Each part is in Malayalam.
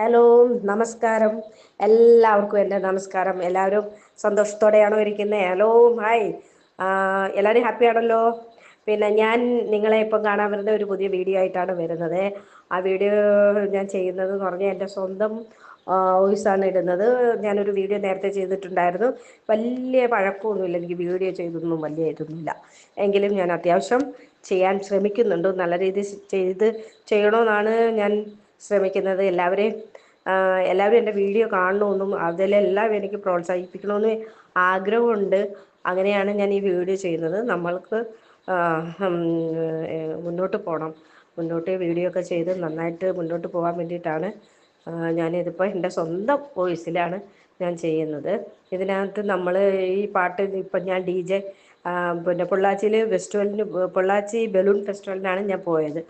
ഹലോ നമസ്കാരം. എല്ലാവർക്കും എന്റെ നമസ്കാരം. എല്ലാവരും സന്തോഷത്തോടെയാണോ ഇരിക്കുന്നത് ഹലോ ഹായ്. എല്ലാവരും ഹാപ്പി ആണല്ലോ? പിന്നെ ഞാൻ നിങ്ങളെ ഇപ്പം കാണാൻ വരുന്ന ഒരു പുതിയ വീഡിയോ ആയിട്ടാണ് വരുന്നത്. ആ വീഡിയോ ഞാൻ ചെയ്യുന്നത് എന്ന് പറഞ്ഞാൽ എന്റെ സ്വന്തം വോയിസാണ് ഇടുന്നത്. ഞാനൊരു വീഡിയോ നേരത്തെ ചെയ്തിട്ടുണ്ടായിരുന്നു. വലിയ പഴക്കമൊന്നുമില്ല. എനിക്ക് വീഡിയോ ചെയ്തൊന്നും വലിയ ഇതൊന്നുമില്ല. എങ്കിലും ഞാൻ അത്യാവശ്യം ചെയ്യാൻ ശ്രമിക്കുന്നുണ്ട്. നല്ല രീതിയിൽ ചെയ്ത് ചെയ്യണമെന്നാണ് ഞാൻ ശ്രമിക്കുന്നത്. എല്ലാവരെയും എല്ലാവരും എന്റെ വീഡിയോ കാണണമെന്നും അതിലെല്ലാം എനിക്ക് പ്രോത്സാഹിപ്പിക്കണമെന്ന് ആഗ്രഹമുണ്ട്. അങ്ങനെയാണ് ഞാൻ ഈ വീഡിയോ ചെയ്യുന്നത്. നമ്മൾക്ക് മുന്നോട്ട് പോകണം മുന്നോട്ട് വീഡിയോ ഒക്കെ ചെയ്ത് നന്നായിട്ട് മുന്നോട്ട് പോകാൻ വേണ്ടിയിട്ടാണ് ഞാനിതിപ്പോൾ എന്റെ സ്വന്തം വോയിസിലാണ് ഞാൻ ചെയ്യുന്നത്. ഇതിനകത്ത് നമ്മൾ ഈ പാട്ട് ഇപ്പം ഞാൻ ഡി ജെ പിന്നെ പൊള്ളാച്ചിയിൽ ഫെസ്റ്റിവലിന് പൊള്ളാച്ചി ബലൂൺ ഫെസ്റ്റിവലിനാണ് ഞാൻ പോയത്.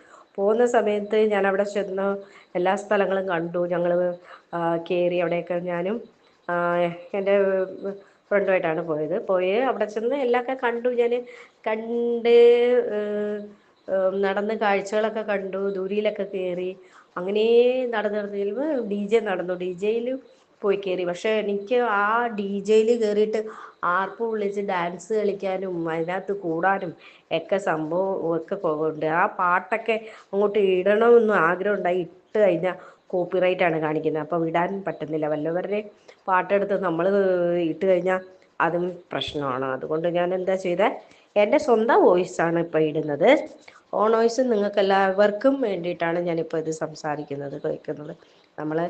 പോകുന്ന സമയത്ത് ഞാൻ അവിടെ ചെന്ന് എല്ലാ സ്ഥലങ്ങളും കണ്ടു. ഞങ്ങൾ കയറി അവിടെയൊക്കെ ഞാനും എന്റെ ഫ്രണ്ടുമായിട്ടാണ് പോയത്. പോയി അവിടെ ചെന്ന് എല്ലാമൊക്കെ കണ്ടു. ഞാൻ കണ്ട് നടന്ന് കാഴ്ചകളൊക്കെ കണ്ടു ദൂരിയിലൊക്കെ കയറി അങ്ങനെ നടന്ന് നടന്ന് ഡി ജെ നടന്നു. ഡി ജെയിൽ പോയി കയറി പക്ഷെ എനിക്ക് ആ ഡി ജെയിൽ കയറിയിട്ട് ആർപ്പ് വിളിച്ച് ഡാൻസ് കളിക്കാനും അതിനകത്ത് കൂടാനും ഒക്കെ സംഭവം ഒക്കെ ഉണ്ട്. ആ പാട്ടൊക്കെ അങ്ങോട്ട് ഇടണമെന്നും ആഗ്രഹം ഉണ്ടായി. ഇട്ട് കഴിഞ്ഞാൽ കോപ്പിറൈറ്റ് ആണ് കാണിക്കുന്നത്. അപ്പോൾ വിടാൻ പറ്റുന്നില്ല. വല്ലവരുടെ പാട്ടെടുത്ത് നമ്മൾ ഇട്ട് കഴിഞ്ഞാൽ അതും പ്രശ്നമാണ്. അതുകൊണ്ട് ഞാൻ എന്താ ചെയ്തത് എന്റെ സ്വന്തം ആണ് ഇപ്പോൾ ഇടുന്നത്. ഓൺ വോയിസ് നിങ്ങൾക്ക് എല്ലാവർക്കും വേണ്ടിയിട്ടാണ് ഞാനിപ്പോൾ ഇത് സംസാരിക്കുന്നത് കേൾക്കുന്നത്. നമ്മളെ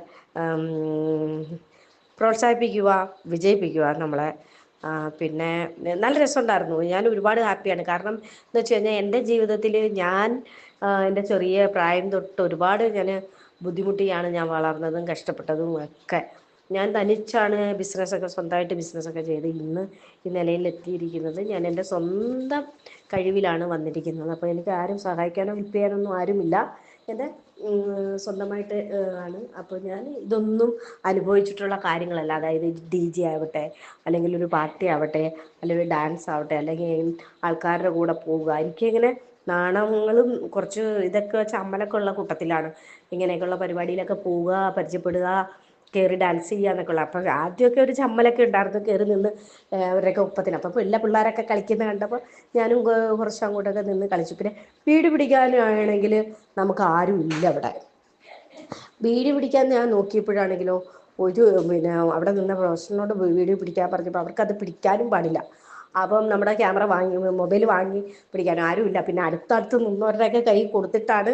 പ്രോത്സാഹിപ്പിക്കുക വിജയിപ്പിക്കുക നമ്മളെ പിന്നെ നല്ല രസമുണ്ടായിരുന്നു. ഞാൻ ഒരുപാട് ഹാപ്പിയാണ്. കാരണം എന്ന് വെച്ച് കഴിഞ്ഞാൽ എന്റെ ജീവിതത്തിൽ ഞാൻ എന്റെ ചെറിയ പ്രായം തൊട്ട് ഒരുപാട് ഞാൻ ബുദ്ധിമുട്ടിയാണ് ഞാൻ വളർന്നതും കഷ്ടപ്പെട്ടതും ഒക്കെ. ഞാൻ തനിച്ചാണ് ബിസിനസ്സൊക്കെ സ്വന്തമായിട്ട് ബിസിനസ്സൊക്കെ ചെയ്ത് ഇന്ന് ഈ നിലയിൽ എത്തിയിരിക്കുന്നത് ഞാൻ എന്റെ സ്വന്തം കഴിവിലാണ് വന്നിരിക്കുന്നത്. അപ്പോൾ എനിക്ക് ആരും സഹായിക്കാനോ ഹെൽപ്പ് ചെയ്യാനൊന്നും ആരുമില്ല. എന്റെ സ്വന്തമായിട്ട് ആണ്. അപ്പോൾ ഞാൻ ഇതൊന്നും അനുഭവിച്ചിട്ടുള്ള കാര്യങ്ങളല്ല. അതായത് ഡി ജെ ആവട്ടെ അല്ലെങ്കിൽ ഒരു പാർട്ടി ആവട്ടെ അല്ലെങ്കിൽ ഡാൻസ് ആവട്ടെ അല്ലെങ്കിൽ ആൾക്കാരുടെ കൂടെ പോവുക. എനിക്കിങ്ങനെ നാണങ്ങളും കുറച്ച് ഇതൊക്കെ വെച്ച് അമ്മലൊക്കെ ഉള്ള കൂട്ടത്തിലാണ്. ഇങ്ങനെയൊക്കെയുള്ള പരിപാടിയിലൊക്കെ പോവുക പരിചയപ്പെടുക കയറി ഡാൻസ് ചെയ്യുക എന്നൊക്കെ ഉള്ളത് അപ്പോൾ ആദ്യമൊക്കെ ഒരു ചമ്മലൊക്കെ ഉണ്ടായിരുന്നു. കയറി നിന്ന് അവരുടെയൊക്കെ ഒപ്പത്തിന്. അപ്പോൾ എല്ലാ പിള്ളേരൊക്കെ കളിക്കുന്ന കണ്ടപ്പോൾ ഞാനും കുറച്ച് അങ്ങോട്ടൊക്കെ നിന്ന് കളിച്ചു. പിന്നെ വീട് പിടിക്കാനാണെങ്കിൽ നമുക്ക് ആരും ഇല്ല അവിടെ. വീട് പിടിക്കാൻ ഞാൻ നോക്കിയപ്പോഴാണെങ്കിലോ ഒരു പിന്നെ അവിടെ നിന്ന പ്രൊഫഷനോട് വീഡിയോ പിടിക്കാൻ പറഞ്ഞപ്പോൾ അവർക്കത് പിടിക്കാനും പാടില്ല. അപ്പം നമ്മുടെ ക്യാമറ വാങ്ങി മൊബൈൽ വാങ്ങി പിടിക്കാനും ആരുമില്ല പിന്നെ അടുത്തടുത്ത് നിന്നവരുടെയൊക്കെ കൈ കൊടുത്തിട്ടാണ്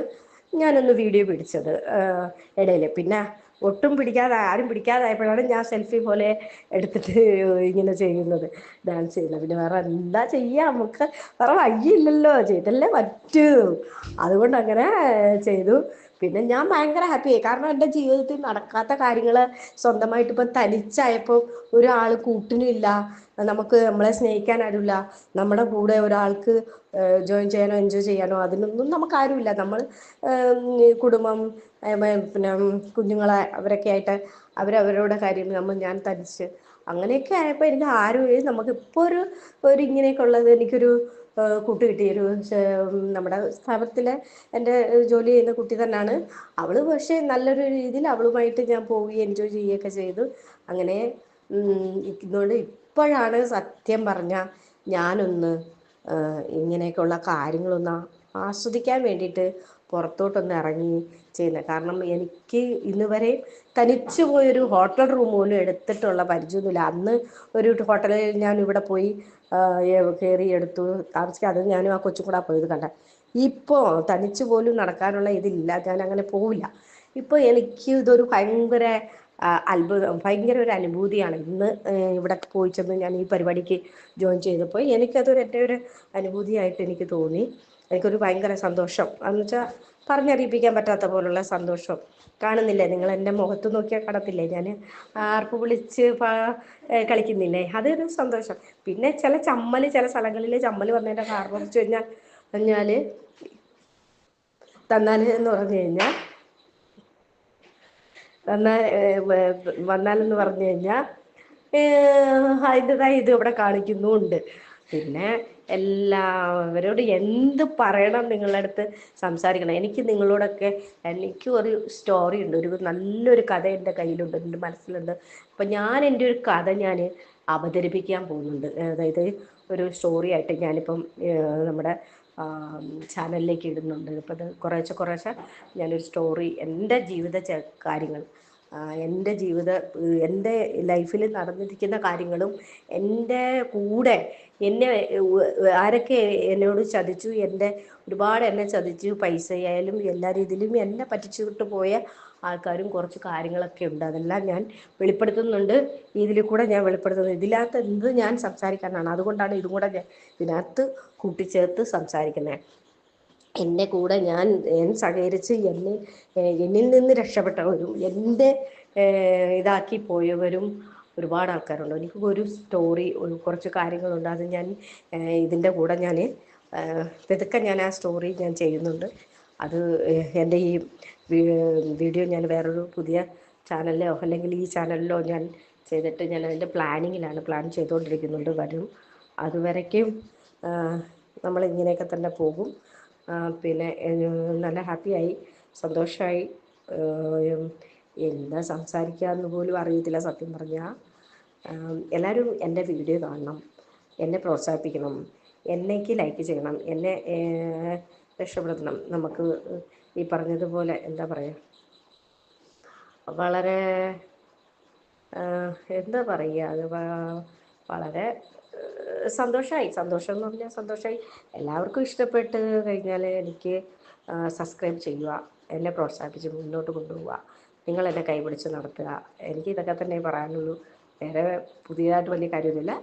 ഞാനൊന്ന് വീഡിയോ പിടിച്ചത്. ഇടയിൽ പിന്നെ ഒട്ടും പിടിക്കാതെ ആരും പിടിക്കാതായപ്പോഴാണ് ഞാൻ സെൽഫി പോലെ എടുത്തിട്ട് ഇങ്ങനെ ചെയ്യുന്നത് ഡാൻസ് ചെയ്യുന്നത്. പിന്നെ വേറെ എന്താ ചെയ്യാം? നമുക്ക് വേറെ വയ്യില്ലല്ലോ ചെയ്തല്ലേ പറ്റൂ. അതുകൊണ്ട് അങ്ങനെ ചെയ്തു. പിന്നെ ഞാൻ ഭയങ്കര ഹാപ്പിയായി കാരണം എന്റെ ജീവിതത്തിൽ നടക്കാത്ത കാര്യങ്ങൾ സ്വന്തമായിട്ട് ഇപ്പം തനിച്ചായപ്പോൾ ഒരാൾ കൂട്ടിനില്ല. നമുക്ക് നമ്മളെ സ്നേഹിക്കാൻ ആരുമില്ല. നമ്മുടെ കൂടെ ഒരാൾക്ക് ജോയിൻ ചെയ്യാനോ എൻജോയ് ചെയ്യാനോ അതിനൊന്നും നമുക്ക് ആരുമില്ല നമ്മൾ കുടുംബം പിന്നെ കുഞ്ഞുങ്ങളെ അവരൊക്കെ ആയിട്ട് അവരവരുടെ കാര്യം നമ്മൾ ഞാൻ തനിച്ച്. അങ്ങനെയൊക്കെ ആയപ്പോൾ എനിക്ക് ആരും നമുക്ക് ഇപ്പോൾ ഒരു ഒരു ഇങ്ങനെയൊക്കെ ഉള്ളത് എനിക്കൊരു കുട്ടി കിട്ടിയൊരു നമ്മുടെ സ്ഥാപനത്തിലെ എന്റെ ജോലി ചെയ്യുന്ന കുട്ടി തന്നെയാണ് അവൾ പക്ഷേ നല്ലൊരു രീതിയിൽ അവളുമായിട്ട് ഞാൻ പോവുകയും എൻജോയ് ചെയ്യുകയൊക്കെ ചെയ്തു. അങ്ങനെ ഇതുകൊണ്ട് ഇപ്പോഴാണ് സത്യം പറഞ്ഞാൽ ഞാനൊന്ന് ഇങ്ങനെയൊക്കെയുള്ള കാര്യങ്ങളൊന്ന് ആസ്വദിക്കാൻ വേണ്ടിയിട്ട് പുറത്തോട്ടൊന്ന് ഇറങ്ങി ചെയ്യുന്നത് കാരണം എനിക്ക് ഇന്ന് വരെ തനിച്ചു പോയൊരു ഹോട്ടൽ റൂം പോലും എടുത്തിട്ടുള്ള പരിചയമൊന്നുമില്ല അന്ന് ഒരു ഹോട്ടലിൽ ഞാൻ ഇവിടെ പോയി കയറി എടുത്തു താമസിക്കുക അത് ഞാനും ആ കൊച്ചും കൂടെ പോയത് കണ്ട. ഇപ്പോൾ തനിച്ചു പോലും നടക്കാനുള്ള ഇതില്ല. ഞാൻ അങ്ങനെ പോവില്ല. ഇപ്പോൾ എനിക്ക് ഇതൊരു ഭയങ്കര അത്ഭുതം ഭയങ്കര ഒരു അനുഭൂതിയാണ്. ഇന്ന് ഇവിടെ പോയി ചെന്ന് ഞാൻ ഈ പരിപാടിക്ക് ജോയിൻ ചെയ്തപ്പോൾ എനിക്കതൊരു എന്റെ ഒരു അനുഭൂതിയായിട്ട് എനിക്ക് തോന്നി. എനിക്കൊരു ഭയങ്കര സന്തോഷം. എന്ന് വെച്ചാൽ പറഞ്ഞറിയിപ്പിക്കാൻ പറ്റാത്ത പോലുള്ള സന്തോഷം. കാണുന്നില്ലേ? നിങ്ങൾ എന്റെ മുഖത്ത് നോക്കിയാൽ കാണത്തില്ലേ? ഞാൻ ആർപ്പ് വിളിച്ച് കളിക്കുന്നില്ലേ? അതൊരു സന്തോഷം. പിന്നെ ചില ചമ്മൽ ചില സ്ഥലങ്ങളിൽ ചമ്മൽ വന്നതിന്റെ കാരണം വെച്ച് കഴിഞ്ഞാൽ കഴിഞ്ഞാൽ തന്നാൽ എന്ന് പറഞ്ഞു കഴിഞ്ഞാൽ എന്നാൽ വന്നാലെന്ന് പറഞ്ഞു കഴിഞ്ഞാൽ അതിന്റെതായ ഇത് ഇവിടെ കാണിക്കുന്നുമുണ്ട് പിന്നെ എല്ലാവരോട് എന്ത് പറയണം നിങ്ങളുടെ അടുത്ത് സംസാരിക്കണം. എനിക്ക് നിങ്ങളോടൊക്കെ എനിക്ക് ഒരു സ്റ്റോറി ഉണ്ട്. ഒരു നല്ലൊരു കഥ എന്റെ കയ്യിലുണ്ട്. എന്റെ മനസ്സിലുണ്ട്. അപ്പം ഞാൻ എന്റെ ഒരു കഥ ഞാൻ അവതരിപ്പിക്കാൻ പോകുന്നുണ്ട്. അതായത് ഒരു സ്റ്റോറി ആയിട്ട് ഞാനിപ്പം നമ്മുടെ ചാനലിലേക്ക് ഇടുന്നുണ്ട്. ഇപ്പം അത് കുറേശ്ശെ കുറേശ്ശെ ഞാനൊരു സ്റ്റോറി എന്റെ ജീവിത കാര്യങ്ങൾ എന്റെ ജീവിത എന്റെ ലൈഫിൽ നടന്നിരിക്കുന്ന കാര്യങ്ങളും എന്റെ കൂടെ എന്നെ ആരൊക്കെ എന്നോട് ചതിച്ചു എന്റെ ഒരുപാട് എന്നെ ചതിച്ചു പൈസയായാലും എല്ലാ രീതിയിലും എന്നെ പറ്റിച്ചിട്ട് പോയ ആൾക്കാരും കുറച്ച് കാര്യങ്ങളൊക്കെ ഉണ്ട്. അതെല്ലാം ഞാൻ വെളിപ്പെടുത്തുന്നുണ്ട്. ഇതിൽ കൂടെ ഞാൻ വെളിപ്പെടുത്തുന്നത് ഇതിനകത്ത് എന്ത് ഞാൻ സംസാരിക്കാനാണ്? അതുകൊണ്ടാണ് ഇതും കൂടെ ഞാൻ ഇതിനകത്ത് കൂട്ടിച്ചേർത്ത് സംസാരിക്കുന്നത് എന്റെ കൂടെ ഞാൻ ഞാൻ സഹകരിച്ച് എന്നെ എന്നിൽ നിന്ന് രക്ഷപ്പെട്ടവരും എന്റെ ഇതാക്കി പോയവരും ഒരുപാട് ആൾക്കാരുണ്ട്. എനിക്ക് ഒരു സ്റ്റോറി കുറച്ച് കാര്യങ്ങളുണ്ട്. അത് ഞാൻ ഇതിന്റെ കൂടെ ഞാൻ ഇതൊക്കെ ഞാൻ ആ സ്റ്റോറി ഞാൻ ചെയ്യുന്നുണ്ട്. അത് എന്റെ ഈ വീഡിയോ ഞാൻ വേറൊരു പുതിയ ചാനലിലോ അല്ലെങ്കിൽ ഈ ചാനലിലോ ഞാൻ ചെയ്തിട്ട് ഞാൻ അതിന്റെ പ്ലാനിങ്ങിലാണ് പ്ലാൻ ചെയ്തുകൊണ്ടിരിക്കുന്നുണ്ട്. വരും. അതുവരയ്ക്കും നമ്മൾ ഇങ്ങനെയൊക്കെ തന്നെ പോകും. പിന്നെ നല്ല ഹാപ്പിയായി സന്തോഷമായി എന്താ സംസാരിക്കുക എന്ന് പോലും അറിയത്തില്ല സത്യം പറഞ്ഞാൽ എല്ലാവരും എന്റെ വീഡിയോ കാണണം. എന്നെ പ്രോത്സാഹിപ്പിക്കണം. എന്നേക്ക് ലൈക്ക് ചെയ്യണം. എന്നെ രക്ഷപ്പെടുത്തണം നമുക്ക് ഈ പറഞ്ഞതുപോലെ എന്താ പറയുക വളരെ എന്താ പറയുക അത് വളരെ സന്തോഷമായി സന്തോഷം എന്ന് പറഞ്ഞാൽ സന്തോഷമായി എല്ലാവർക്കും ഇഷ്ടപ്പെട്ട് കഴിഞ്ഞാൽ എനിക്ക് സബ്സ്ക്രൈബ് ചെയ്യുക. എന്നെ പ്രോത്സാഹിപ്പിച്ച് മുന്നോട്ട് കൊണ്ടുപോവുക. നിങ്ങൾ എന്നെ കൈപിടിച്ച് നടത്തുക. എനിക്ക് ഇതൊക്കെ തന്നെ പറയാനുള്ളൂ. വേറെ പുതിയതായിട്ട് വലിയ കാര്യമൊന്നുമില്ല.